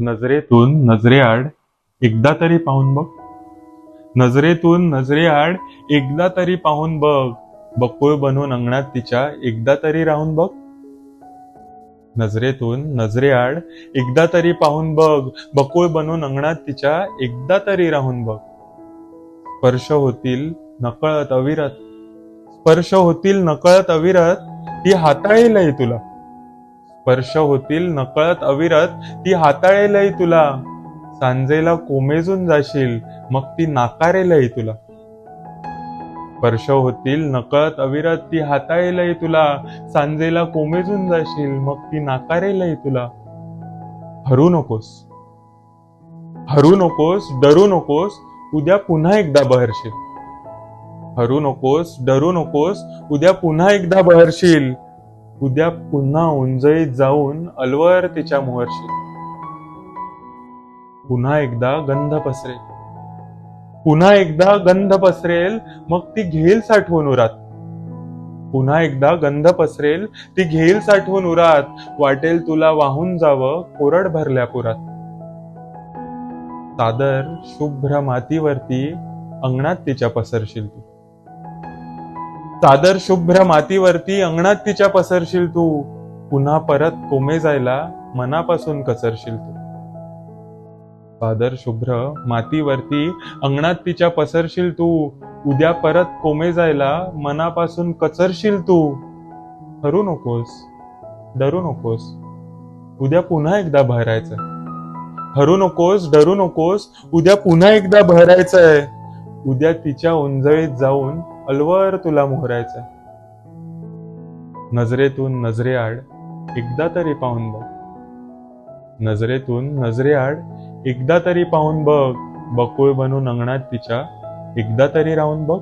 नजरेतून नजरेआड एकदा तरी पाहून बघ. नजरेतून नजरेआड एकदा तरी पाहून बघ. बकुळ बनून अंगणात तिच्या एकदा तरी राहून बघ. नजरेतून नजरेआड एकदा तरी पाहून बघ. बकुळ बनून अंगणात तिच्या एकदा तरी राहून बघ. स्पर्श होतील नकळत अविरत. स्पर्श होतील नकळत अविरत. ती हाताळेलही तुला. स्पर्श होतील नकळत अविरत ती हाताळेलही तुला. सांजेला कोमेजून जाशील मग ती नाकारेलही तुला. स्पर्श होतील नकळत अविरत ती हाताळेलही तुला. सांजेला कोमेजून जाशील मग ती नाकारेलही तुला. हरू नकोस. हरू नकोस डरू नकोस उद्या पुन्हा एकदा बहरशील. हरू नकोस डरू नकोस उद्या पुन्हा एकदा बहरशील. उद्या पुन्हा उंजळीत जाऊन अलवर तिच्या मोहरशी पुन्हा एकदा गंध पसरेल. पुन्हा एकदा गंध पसरेल मग ती घेईल साठवून उरात. पुन्हा एकदा गंध पसरेल ती घेईल साठवून उरात. वाटेल तुला वाहून जावं कोरड भरल्या पुरात. सादर शुभ्र मातीवरती अंगणात तिच्या पसरशील तू. सादर शुभ्र मातीवरती अंगणात तिच्या पसरशील तू. पुन्हा परत कोमे जायला मनापासून कसरशील तू. चादर शुभ्र मातीवरती अंगणात तिच्या पसरशील तू. उद्या परत कोमे जायला मनापासून कचरशील तू. हरू नकोस डरू नकोस. उद्या पुन्हा एकदा भरायचं हरू नकोस डरू नकोस. उद्या पुन्हा एकदा भरायचंय उद्या तिच्या उंजळीत जाऊन अलवर तुला मोहरायचा. नजरेतून नजरेआड एकदा तरी पाहून बघ. नजरेतून नजरेआड एकदा तरी पाहून बघ. बकुळ बनून अंगणात तिच्या एकदा तरी राहून बघ.